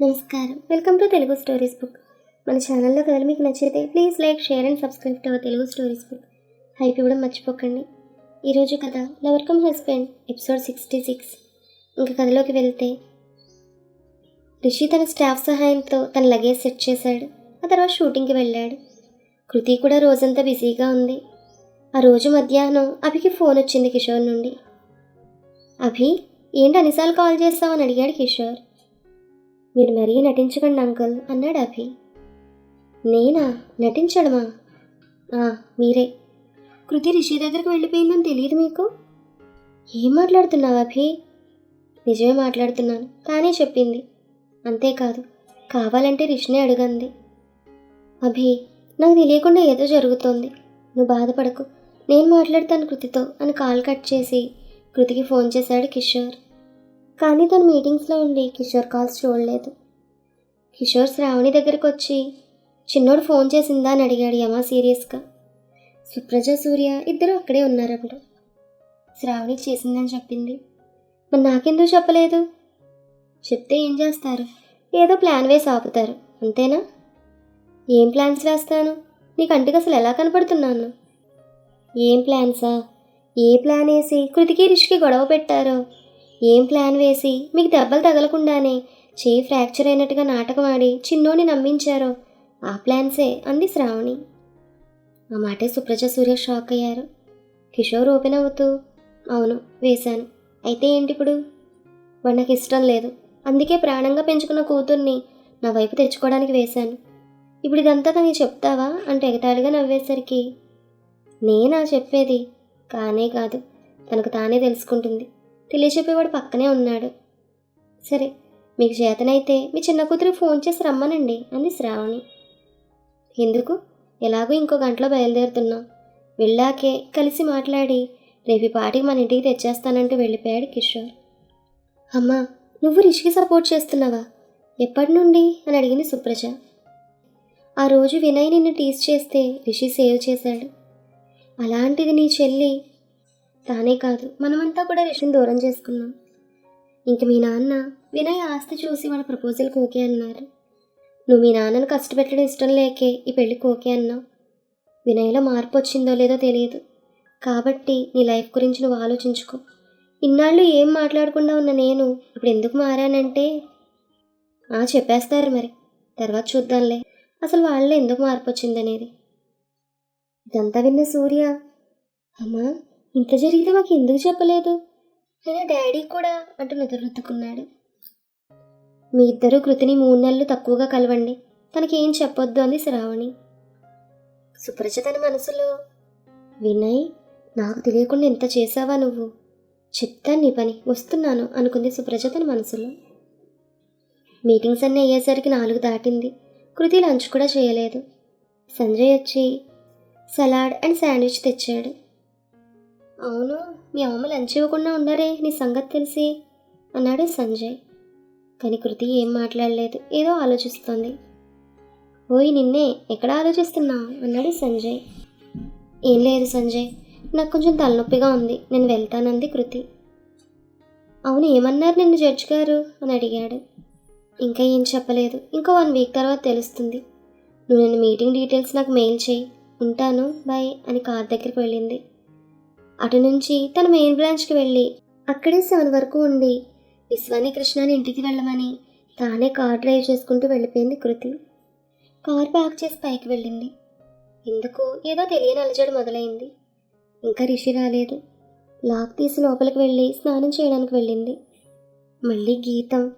నమస్కారం. Welcome to Telugu stories book మన ఛానల్లో కథలు మీకు నచ్చితే please like share and subscribe to our Telugu stories book hype ఇవ్వడం మర్చిపోకండి. ఈరోజు కథ lover cum husband episode sixty six ఇంకా కథలోకి వెళ్తే రిషి తన స్టాఫ్ సహాయంతో తన లగేజ్ సెట్ చేశాడు. ఆ తర్వాత షూటింగ్కి వెళ్ళాడు. కృతి కూడా రోజంతా బిజీగా ఉంది. ఆ రోజు మధ్యాహ్నం అభికి ఫోన్ వచ్చింది కిషోర్ నుండి. అభి ఏంటి అన్నిసార్లు కాల్ చేస్తామని అడిగాడు కిషోర్. మీరు మరీ నటించకండి అంకుల్ అన్నాడు అభి. నేనా? నటించడమా? మీరే. కృతి రిషి దగ్గరికి వెళ్ళిపోయిందని తెలియదు మీకు? ఏం మాట్లాడుతున్నావు అభి? నిజమే మాట్లాడుతున్నాను తానే చెప్పింది. అంతేకాదు కావాలంటే రిషినే అడగంది. అభి నాకు తెలియకుండా ఏదో జరుగుతోంది. నువ్వు బాధపడకు నేను మాట్లాడతాను కృతితో అని కాల్ కట్ చేసి కృతికి ఫోన్ చేశాడు కిషోర్. కానీ తను మీటింగ్స్లో ఉండి కిషోర్ కాల్స్ చూడలేదు. కిషోర్ శ్రావణి దగ్గరికి వచ్చి చిన్నోడు ఫోన్ చేసిందా? అని అడిగాడు యమా సీరియస్గా. సుప్రజ సూర్య ఇద్దరు అక్కడే ఉన్నారు అప్పుడు శ్రావణి చేసిందని చెప్పింది. మరి నాకెందుకు చెప్పలేదు? చెప్తే ఏం చేస్తారు? ఏదో ప్లాన్ వేసి ఆపుతారు అంతేనా? ఏం ప్లాన్స్ వేస్తాను నీ కంటికి అసలు ఎలా కనపడుతున్నాను? ఏం ప్లాన్సా? ఏ ప్లాన్ వేసి కృతికి రిషికి గొడవ పెట్టారో? ఏం ప్లాన్ వేసి? మీకు దెబ్బలు తగలకుండానే. చేయి ఫ్రాక్చర్ అయినట్టుగా నాటకం ఆడి చిన్నోని నమ్మించారో. ఆ ప్లాన్సే అంది శ్రావణి. ఆ మాటే సుప్రజ సూర్య షాక్ అయ్యారు. కిషోర్ ఓపెన్ అవుతూ అవును వేశాను. అయితే ఏంటి ఇప్పుడు? వాడు నాకు ఇష్టం లేదు. అందుకే ప్రాణంగా పెంచుకున్న కూతుర్ని నా వైపు తెచ్చుకోవడానికి వేశాను. ఇప్పుడు ఇదంతా తనకి చెప్తావా? అంటే ఎగతాళిగా నవ్వేసరికి నేనా చెప్పేది? కానే కాదు. తనకు తానే తెలుసుకుంటుంది. తెలియచెప్పేవాడు పక్కనే ఉన్నాడు. సరే మీకు చేతనైతే మీ చిన్న కూతురు ఫోన్ చేసి రమ్మనండి అంది శ్రావణి. ఎందుకు? ఎలాగో ఇంకో గంటలో బయలుదేరుతున్నాం. వెళ్ళాకే కలిసి మాట్లాడి రేపు పాటికి మన ఇంటికి తెచ్చేస్తానంటూ వెళ్ళిపోయాడు కిషోర్. అమ్మా నువ్వు రిషికి సపోర్ట్ చేస్తున్నావా? ఎప్పటి నుండి? అని అడిగింది సుప్రజ. ఆ రోజు వినయ్ నిన్ను టీస్ చేస్తే రిషి సేవ్ చేశాడు. అలాంటిది నీ చెల్లి తానే కాదు మనమంతా కూడా రిషిని దూరం చేసుకున్నాం. ఇంక మీ నాన్న వినయ్ ఆస్తి చూసి వాళ్ళ ప్రపోజల్కి ఓకే అన్నారు. నువ్వు మీ నాన్నను కష్టపెట్టడం ఇష్టం లేకే ఈ పెళ్ళికి ఓకే అన్నావు. వినయ్లో మార్పు వచ్చిందో లేదో తెలియదు. కాబట్టి నీ లైఫ్ గురించి నువ్వు ఆలోచించుకో. ఇన్నాళ్ళు ఏం మాట్లాడకుండా ఉన్న నేను ఇప్పుడు ఎందుకు మారానంటే ఆ చెప్పేస్తారు మరి. తర్వాత చూద్దాంలే. అసలు వాళ్ళలో ఎందుకు మార్పు వచ్చిందనేది. ఇదంతా విన్న సూర్య అమ్మా ఇంత జరిగితే మాకు ఎందుకు చెప్పలేదు? అయినా డాడీ కూడా అంటూ నిద్రొత్తుకున్నాడు. మీ ఇద్దరు కృతిని మూడు నెలలు తక్కువగా కలవండి. తనకేం చెప్పొద్దు అంది శ్రావణి. సుప్రజ తన మనసులో. వినయ్ నాకు తెలియకుండా ఎంత చేసావా నువ్వు? చెప్తాను నీ పని వస్తున్నాను అనుకుంది సుప్రజ తన మనసులో. మీటింగ్స్ అన్నీ అయ్యేసరికి నాలుగు దాటింది. కృతి లంచ్ కూడా చేయలేదు. సంజయ్ వచ్చి సలాడ్ అండ్ శాండ్విచ్ తెచ్చాడు. అవును మీ అమ్మ లంచ్ ఇవ్వకుండా ఉన్నారే నీ సంగతి తెలిసి అన్నాడు సంజయ్. కానీ కృతి ఏం మాట్లాడలేదు ఏదో ఆలోచిస్తోంది. ఓయ్ నిన్నే ఎక్కడ ఆలోచిస్తున్నావు అన్నాడు సంజయ్. ఏం లేదు సంజయ్ నాకు కొంచెం తలనొప్పిగా ఉంది నేను వెళ్తానంది కృతి. అవును ఏమన్నారు నిన్ను జడ్జి గారు? అని అడిగాడు. ఇంకా ఏం చెప్పలేదు ఇంకో వన్ వీక్ తర్వాత తెలుస్తుంది. నువ్వు నేను మీటింగ్ డీటెయిల్స్ నాకు మెయిల్ చేయి ఉంటాను బాయ్ అని కార్ దగ్గరికి వెళ్ళింది. అటు నుంచి తన మెయిన్ బ్రాంచ్కి వెళ్ళి అక్కడే సెవెన్ వరకు ఉండి విశ్వాని కృష్ణని ఇంటికి వెళ్ళమని తానే కార్ డ్రైవ్ చేసుకుంటూ వెళ్ళిపోయింది కృతి. కార్ పార్క్ చేసి పైకి వెళ్ళింది. ఎందుకు ఏదో తెలియని అలజడి మొదలైంది. ఇంకా రిషి రాలేదు. లాక్ తీసి లోపలికి వెళ్ళి స్నానం చేయడానికి వెళ్ళింది. మళ్ళీ గీతం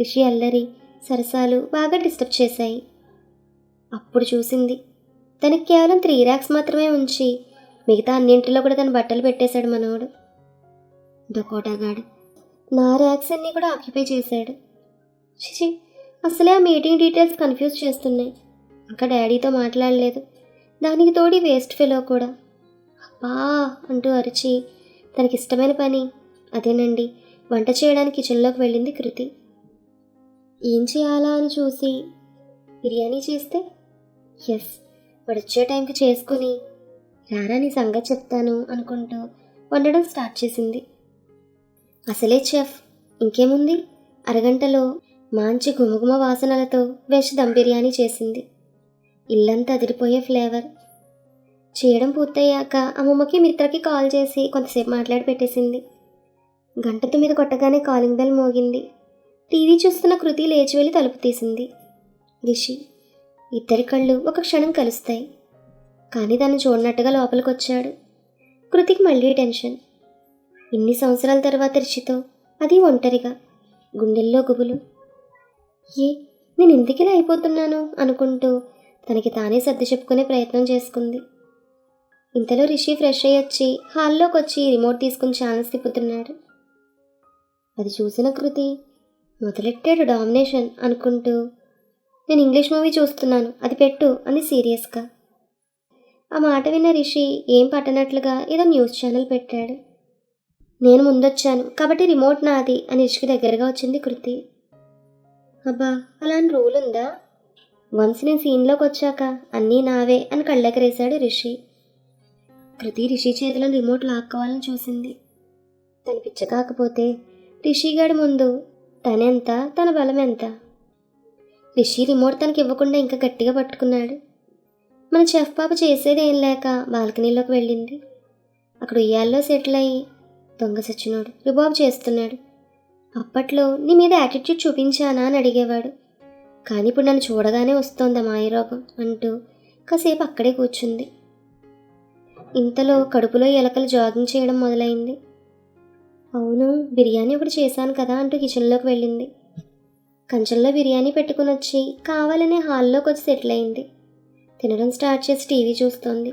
రిషి అల్లరి సరసాలు బాగా డిస్టర్బ్ చేశాయి. అప్పుడు చూసింది తనకి కేవలం త్రీ ర్యాక్స్ మాత్రమే ఉంచి మిగతా అన్నింటిలో కూడా తన బట్టలు పెట్టేశాడు మనోడు. డకోటాగాడు నా ర్యాక్స్ అన్నీ కూడా ఆక్యుపై చేశాడు. చిచి అసలే ఆ మీటింగ్ డీటెయిల్స్ కన్ఫ్యూజ్ చేస్తున్నాయి. ఇంకా డాడీతో మాట్లాడలేదు. దానికి తోడి వేస్ట్ ఫెలో కూడా. అబ్బా అంటూ అరిచి తనకి ఇష్టమైన పని. అదేనండి వంట చేయడానికి కిచెన్లోకి వెళ్ళింది కృతి. ఏం చేయాలా అని చూసి బిర్యానీ చేస్తే? ఎస్ వచ్చే టైంకి చేసుకుని రారా నీ సంగతి చెప్తాను అనుకుంటూ వండడం స్టార్ట్ చేసింది. అసలే చెఫ్ ఇంకేముంది? అరగంటలో మంచి గుమగుమ వాసనలతో వెజ్ దమ్ బిర్యానీ చేసింది. ఇల్లంతా అదిరిపోయే ఫ్లేవర్. చేయడం పూర్తయ్యాక అమ్మమ్మకి మిత్రకి కాల్ చేసి కొంతసేపు మాట్లాడి పెట్టేసింది. గంట తొమ్మిది కొట్టగానే కాలింగ్ బెల్ మోగింది. టీవీ చూస్తున్న కృతి లేచి వెళ్ళి తలుపు తీసింది. రిషి ఇద్దరి కళ్ళు ఒక క్షణం కలుస్తాయి. కానీ తను చూడనట్టుగా లోపలికొచ్చాడు. కృతికి మళ్ళీ టెన్షన్. ఇన్ని సంవత్సరాల తర్వాత రిషితో అది ఒంటరిగా గుండెల్లో గుబులు. ఏ నేను ఎందుకు అయిపోతున్నాను అనుకుంటూ తనకి తానే సర్ది చెప్పుకునే ప్రయత్నం చేసుకుంది. ఇంతలో రిషి ఫ్రెష్ అయ్యి వచ్చి హాల్లోకి వచ్చి రిమోట్ తీసుకుని ఛానల్స్ తిప్పుతున్నాడు. అది చూసిన కృతి మొదలెట్టాడు డామినేషన్ అనుకుంటూ నేను ఇంగ్లీష్ మూవీ చూస్తున్నాను అది పెట్టు అని సీరియస్గా. ఆ మాట విన్న రిషి ఏం పట్టనట్లుగా ఏదో న్యూస్ ఛానల్ పెట్టాడు. నేను ముందొచ్చాను కాబట్టి రిమోట్ నాది అని రిషికి దగ్గరగా వచ్చింది కృతి. అబ్బా అలాంటి రూల్ ఉందా? వన్స్ నేను సీన్లోకి వచ్చాక అన్నీ నావే అని కళ్ళెకరేశాడు రిషి. కృతి రిషి చేతిలో రిమోట్ లాక్కోవాలని చూసింది. తను పిచ్చ కాకపోతే రిషిగాడి ముందు తనెంత తన బలం ఎంత రిషి రిమోట్ తనకి ఇవ్వకుండా ఇంకా గట్టిగా పట్టుకున్నాడు. మన చెఫ్ పాప చేసేదేం లేక బాల్కనీలోకి వెళ్ళింది. అక్కడ ఉయ్యాల్లో సెటిల్ అయ్యి దొంగ సచ్చినోడు రిబాబ్ చేస్తున్నాడు. అప్పట్లో నీ మీద యాటిట్యూడ్ చూపించానా అని అడిగేవాడు. కానీ ఇప్పుడు నన్ను చూడగానే వస్తోంది మాయరోగం అంటూ కాసేపు అక్కడే కూర్చుంది. ఇంతలో కడుపులో ఎలకలు జాగింగ్ చేయడం మొదలైంది. అవును బిర్యానీ ఒకటి చేశాను కదా అంటూ కిచెన్లోకి వెళ్ళింది. కంచంలో బిర్యానీ పెట్టుకుని వచ్చి కావాలనే హాల్లో కొంచెం సెటిల్ అయింది. తినడం స్టార్ట్ చేసి టీవీ చూస్తోంది.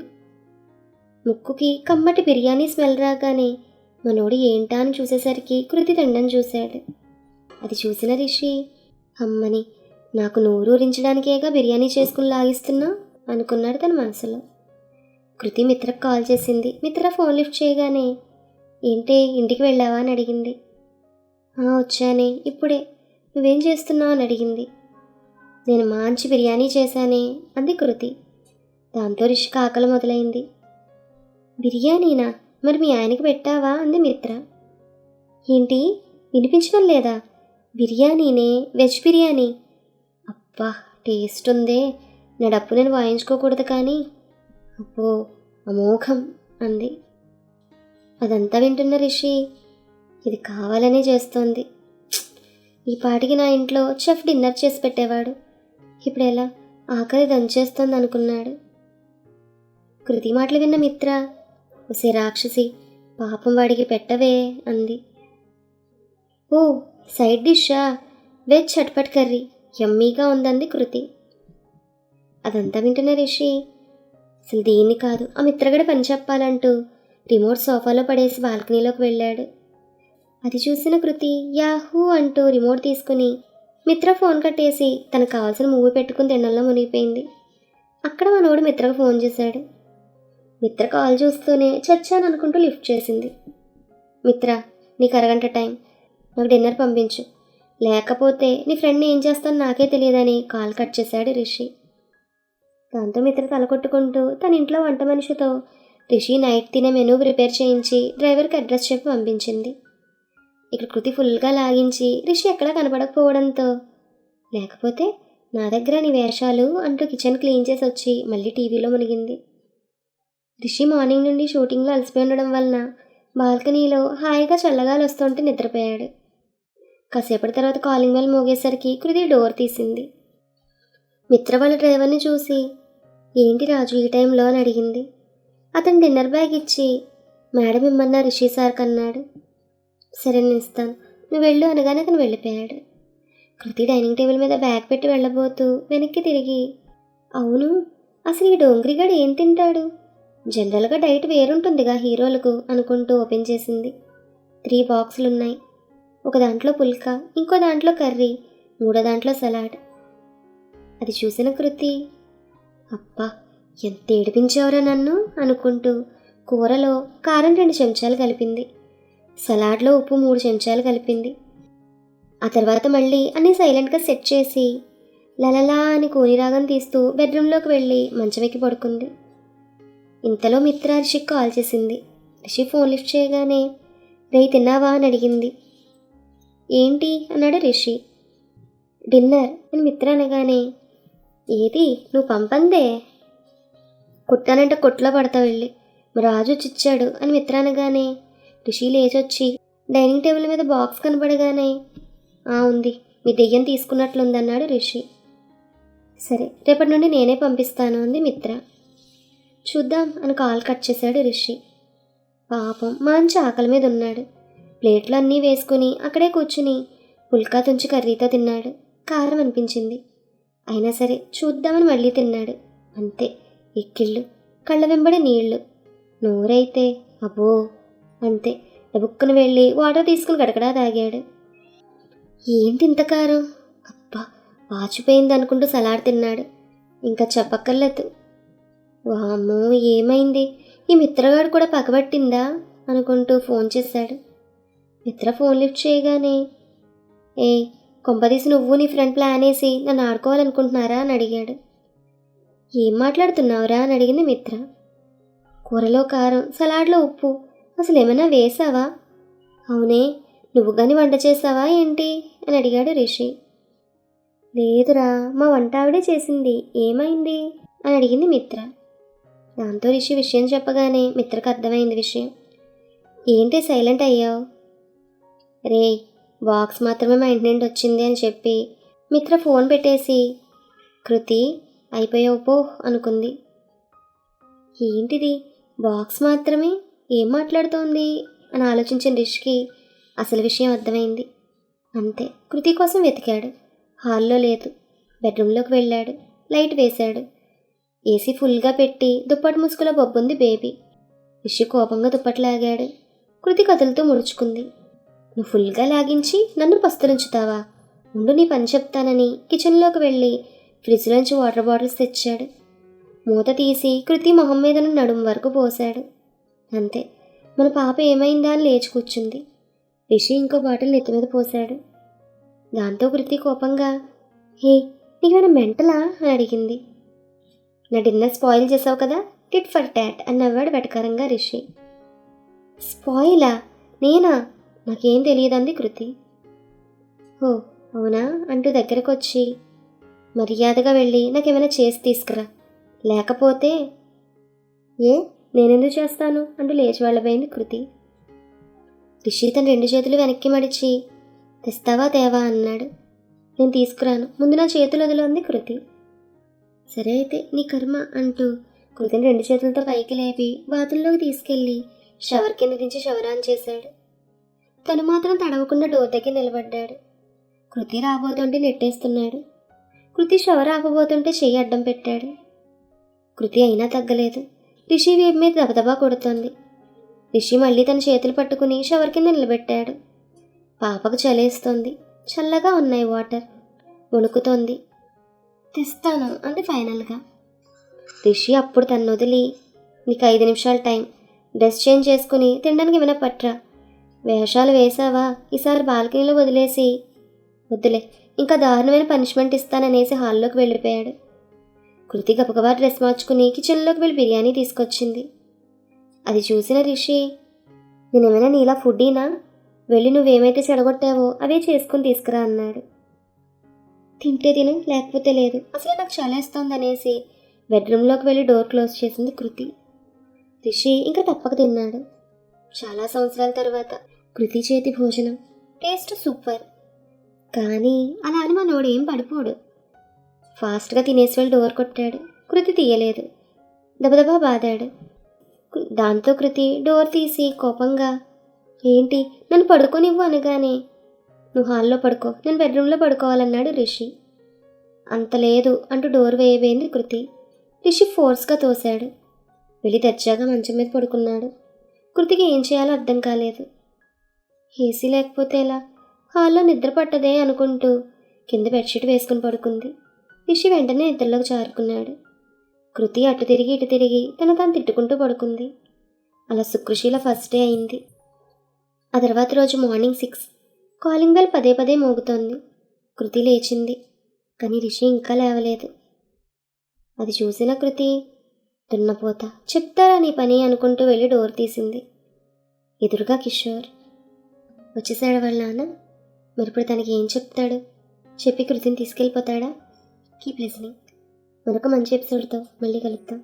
ముక్కుకి కమ్మటి బిర్యానీ స్మెల్ రాగానే మనోడు ఏంటా అని చూసేసరికి కృతి తినడం చూశాడు. అది చూసిన రిషి అమ్మని నాకు నోరూరించడానికేగా బిర్యానీ చేసుకుని లాగిస్తున్నా? అనుకున్నాడు తన మనసులో. కృతి మిత్రకు కాల్ చేసింది. మిత్ర ఫోన్ లిఫ్ట్ చేయగానే ఏంటి ఇంటికి వెళ్ళావా? అని అడిగింది. వచ్చానే ఇప్పుడే. నువ్వేం చేస్తున్నావు? అని అడిగింది. నేను మంచి బిర్యానీ చేశానే? అంది కృతి. దాంతో రిషి ఆకలి మొదలైంది. బిర్యానీనా? మరి మీ ఆయనకి పెట్టావా? అంది మిత్ర. ఏంటి? వినిపించడం లేదా? బిర్యానీనే? వెజ్ బిర్యానీ? అబ్బా టేస్ట్ ఉందే. నా డప్పు నేను వాయించుకోకూడదు కానీ. అబ్బో అమోఘం అంది. అదంతా వింటున్న రిషి ఇది కావాలనే చేస్తోంది. ఈ పాటికి నా ఇంట్లో చెఫ్ డిన్నర్ చేసి పెట్టేవాడు. ఇప్పుడు ఎలా ఆకలి దంచేస్తోంది అనుకున్నాడు కృతి మాటలు విన్న మిత్ర ఒసే రాక్షసి పాపం వాడికి పెట్టవే అంది. ఓ సైడ్ డిషా వెజ్ చట్పట్ కర్రీ యమ్మీగా ఉందంది కృతి. అదంతా వింటున్న రిషి అసలు దీన్ని కాదు ఆ మిత్రగడ పని చెప్పాలంటూ రిమోట్ సోఫాలో పడేసి బాల్కనీలోకి వెళ్ళాడు. అది చూసిన కృతి యాహూ అంటూ రిమోట్ తీసుకుని మిత్ర ఫోన్ కట్టేసి తనకు కావాల్సిన మూవీ పెట్టుకుని తినడంలో మునిగిపోయింది. అక్కడ మనోడు మిత్రకు ఫోన్ చేశాడు. మిత్ర కాల్ చూస్తూనే చచ్చాను అనుకుంటూ లిఫ్ట్ చేసింది. మిత్ర నీకు అరగంట టైం. నాకు డిన్నర్ పంపించు. లేకపోతే నీ ఫ్రెండ్ని ఏం చేస్తాను నాకే తెలియదని కాల్ కట్ చేశాడు రిషి. దాంతో మిత్ర తల కొట్టుకుంటూ తన ఇంట్లో వంట మనిషితో రిషి నైట్ తినే మెనూ ప్రిపేర్ చేయించి డ్రైవర్కి అడ్రస్ చెప్పి పంపించింది. ఇక్కడ కృతి ఫుల్గా లాగించి రిషి ఎక్కడా కనపడకపోవడంతో లేకపోతే నా దగ్గర నీ వేషాలు అంటూ కిచెన్ క్లీన్ చేసి వచ్చి మళ్ళీ టీవీలో మునిగింది. రిషి మార్నింగ్ నుండి షూటింగ్లో అలసిపోయి ఉండడం వలన బాల్కనీలో హాయిగా చల్లగాలు వస్తుంటే నిద్రపోయాడు. కాసేపటి తర్వాత కాలింగ్ బెల్ మోగేసరికి కృతి డోర్ తీసింది. మిత్ర వాళ్ళ డ్రైవర్ని చూసి ఏంటి రాజు ఈ టైంలో? అని అడిగింది. అతను డిన్నర్ బ్యాగ్ ఇచ్చి మేడం ఇమ్మన్నా రిషి సార్ కన్నాడు సరే నేను ఇస్తాను. నువ్వు వెళ్ళు అనగానే అతను వెళ్ళిపోయాడు. కృతి డైనింగ్ టేబుల్ మీద బ్యాగ్ పెట్టి వెళ్ళబోతూ వెనక్కి తిరిగి అవును అసలు ఈ డోంగ్రీగాడు ఏం తింటాడు? జనరల్గా డైట్ వేరుంటుందిగా హీరోలకు అనుకుంటూ ఓపెన్ చేసింది. త్రీ బాక్సులు ఉన్నాయి ఒక దాంట్లో పుల్కా ఇంకో దాంట్లో కర్రీ మూడో దాంట్లో సలాడ్. అది చూసిన కృతి అబ్బా ఎంత ఏడిపించావురా నన్ను? అనుకుంటూ కూరలో కారం రెండు చెంచాలు కలిపింది. సలాడ్లో ఉప్పు మూడు చెంచాలు కలిపింది. ఆ తర్వాత మళ్ళీ అన్నీ సైలెంట్గా సెట్ చేసి లలలా అని కోనిరాగం తీస్తూ బెడ్రూమ్లోకి వెళ్ళి మంచమెక్కి పడుకుంది. ఇంతలో మిత్ర రిషికి కాల్ చేసింది. రిషి ఫోన్ లిఫ్ట్ చేయగానే రే తిన్నావా? అని అడిగింది. ఏంటి? అన్నాడు రిషి. డిన్నర్? అని మిత్ర అనగానే ఏది? నువ్వు పంపందే. కుట్టానంటే కొట్లో పడతావు వెళ్ళి. రాజు చిచ్చాడు అని మిత్ర అనగానే రిషి లేచొచ్చి డైనింగ్ టేబుల్ మీద బాక్స్ కనబడగానే ఆ ఉంది. మీ దెయ్యం తీసుకున్నట్లుందన్నాడు రిషి. సరే రేపటి నుండి నేనే పంపిస్తాను అంది మిత్ర. చూద్దాం అని కాల్ కట్ చేశాడు రిషి. పాపం మంచి ఆకలి మీద ఉన్నాడు. ప్లేట్లు అన్నీ వేసుకుని అక్కడే కూర్చుని పుల్కా తుంచి కర్రీతో తిన్నాడు. కారం అనిపించింది. అయినా సరే చూద్దామని మళ్ళీ తిన్నాడు. అంతే ఎక్కిళ్ళు కళ్ళ వెంబడి నీళ్ళు. నోరైతే అబ్బో! అంతే. డబుక్కున వెళ్ళి వాటర్ తీసుకుని గడగడా తాగాడు. ఏంటి ఇంత కారం? అబ్బా వాచిపోయింది అనుకుంటూ సలాడ్ తిన్నాడు. ఇంకా చెప్పక్కర్లేదు. వామ్మో ఏమైంది? ఈ మిత్రగాడు కూడా పగబట్టిందా? అనుకుంటూ ఫోన్ చేశాడు. మిత్ర ఫోన్ లిఫ్ట్ చేయగానే ఏ కొంపదీసి నువ్వు నీ ఫ్రెండ్ ప్లాన్ వేసి నన్ను ఆడుకోవాలనుకుంటున్నారా? అని అడిగాడు. ఏం మాట్లాడుతున్నావురా? అని అడిగింది మిత్ర. కూరలో కారం సలాడ్లో ఉప్పు అసలు ఏమైనా వేసావా అవునే నువ్వు కానీ వంట చేసావా ఏంటి? అని అడిగాడు రిషి. లేదురా మా వంట ఆవిడే చేసింది ఏమైంది? అని అడిగింది మిత్ర. దాంతో రిషి విషయం చెప్పగానే మిత్రకు అర్థమైంది విషయం. ఏంటి సైలెంట్ అయ్యావు? రే బాక్స్ మాత్రమే మా ఇంటి నుండి వచ్చింది అని చెప్పి మిత్ర ఫోన్ పెట్టేసి కృతి అయిపోయావు పో అనుకుంది. ఏంటిది? బాక్స్ మాత్రమే? ఏం మాట్లాడుతోంది? అని ఆలోచించిన రిష్కి అసలు విషయం అర్థమైంది. అంతే కృతి కోసం వెతికాడు. హాల్లో లేదు బెడ్రూమ్లోకి వెళ్ళాడు లైట్ వేశాడు. ఏసీ ఫుల్గా పెట్టి దుప్పటి ముసుగులో బొబ్బుంది బేబీ. రిషి కోపంగా దుప్పటి లాగాడు. కృతి కథలతో ముడుచుకుంది. నువ్వు ఫుల్గా లాగించి నన్ను పస్తులుంచుతావా? ముందు నీ పని చెప్తానని కిచెన్లోకి వెళ్ళి ఫ్రిడ్జ్లోంచి వాటర్ బాటిల్స్ తెచ్చాడు. మూత తీసి కృతి మొహం మీద నడుము వరకు పోశాడు. అంతే. మన పాప ఏమైందా అని లేచి కూర్చుంది. రిషి ఇంకో బాటిల్ నెత్తి మీద పోశాడు. దాంతో కృతి కోపంగా హే నీకేమైనా మెంటలా? అని అడిగింది. నా డిన్నర్ స్పాయిల్ చేసావు కదా టిట్ ఫర్ టాట్ అని నవ్వాడు వెటకారంగా రిషి. స్పాయిలా? నేనా? నాకేం తెలియదంది కృతి. ఓ అవునా? అంటూ దగ్గరకు వచ్చి మర్యాదగా వెళ్ళి నాకేమైనా చేసి తీసుకురా. లేకపోతే ఏ? నేనెందుకు చేస్తాను? అంటూ లేచి వెళ్ళబోయింది కృతి. రిషి తన రెండు చేతులు వెనక్కి మడిచి తెస్తావా తేవా అన్నాడు. నేను తీసుకురాను. ముందు నా చేతులు వదిలింది కృతి. సరే అయితే నీ కర్మ అంటూ కృతిని రెండు చేతులతో పైకి లేపి బాతుల్లోకి తీసుకెళ్ళి షవర్ కింద దించి షవరాన్ చేశాడు. తను మాత్రం తడవకుండా డోర్ దగ్గర నిలబడ్డాడు. కృతి రాబోతుంటే నెట్టేస్తున్నాడు. కృతి షవర్ ఆపబోతుంటే చెయ్యి అడ్డం పెట్టాడు. కృతి అయినా తగ్గలేదు. రిషి వేపు మీద దబదబా కొడుతుంది. రిషి మళ్ళీ తన చేతులు పట్టుకుని షవర్ కింద నిలబెట్టాడు. పాపకు చలేస్తుంది. చల్లగా ఉన్నాయి వాటర్. వణుకుతోంది. తెస్తాను అంది ఫైనల్గా. రిషి అప్పుడు తను వదిలి నీకు ఐదు నిమిషాల టైం. డ్రెస్ చేంజ్ చేసుకుని తినడానికి ఏమైనా పట్రా? వేషాలు వేసావా ఈసారి బాల్కనీలో వదిలేసి. వద్దులే ఇంకా దారుణమైన పనిష్మెంట్ ఇస్తాననేసి హాల్లోకి వెళ్ళిపోయాడు. కృతి గబగబా డ్రెస్ మార్చుకుని కిచెన్లోకి వెళ్ళి బిర్యానీ తీసుకొచ్చింది. అది చూసిన రిషి నేనేమైనా నీలా ఫుడ్డీనా? వెళ్ళి నువ్వేమైతే చెడగొట్టావో అవే చేసుకుని తీసుకురా అన్నాడు. తింటే తిను లేకపోతే లేదు. అసలు నాకు చలేస్తోంది అనేసి బెడ్రూమ్లోకి వెళ్ళి డోర్ క్లోజ్ చేసింది కృతి. రిషి ఇంకా తప్పక తిన్నాడు. చాలా సంవత్సరాల తర్వాత కృతి చేతి భోజనం టేస్ట్ సూపర్. కానీ అలా అని మనోడు ఏం పడిపోడు. ఫాస్ట్గా తినేసి వెళ్ళి డోర్ కొట్టాడు. కృతి తీయలేదు. దబదబా బాదాడు. దాంతో కృతి డోర్ తీసి కోపంగా ఏంటి? నన్ను పడుకోనివ్వు అనగానే. నువ్వు హాల్లో పడుకో. నేను బెడ్రూమ్లో పడుకోవాలన్నాడు రిషి. అంత లేదు అంటూ డోర్ వేయబోయింది కృతి. రిషి ఫోర్స్గా తోశాడు. వెళ్ళి తెచ్చాక మంచం మీద పడుకున్నాడు. కృతికి ఏం చేయాలో అర్థం కాలేదు. ఏసీ లేకపోతే ఎలా? హాల్లో నిద్ర పట్టదే అనుకుంటూ కింద బెడ్షీట్ వేసుకుని పడుకుంది. రిషి వెంటనే నిద్రలోకి జారుకున్నాడు కృతి అటు తిరిగి ఇటు తిరిగి తను తాను తిట్టుకుంటూ పడుకుంది. అలా సుకృషిల ఫస్ట్ డే అయింది. ఆ తర్వాత రోజు మార్నింగ్ సిక్స్ కాలింగ్ బెల్ పదే పదే మోగుతోంది. కృతి లేచింది. కానీ రిషి ఇంకా లేవలేదు. అది చూసిన కృతి దున్నపోత చెప్తారా నీ పని? అనుకుంటూ వెళ్ళి డోర్ తీసింది. ఎదురుగా కిషోర్ వచ్చేసాడు వాళ్ళ నాన్న? మరిప్పుడు తనకి ఏం చెప్తాడు? చెప్పి కృతిని తీసుకెళ్ళిపోతాడా? కీప్ లిసనింగ్ మరొక మంచి ఎపిసోడ్తో మళ్ళీ కలుద్దాం.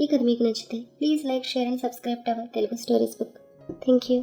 ఈ కథ మీకు నచ్చితే please like share and subscribe to our Telugu stories book thank you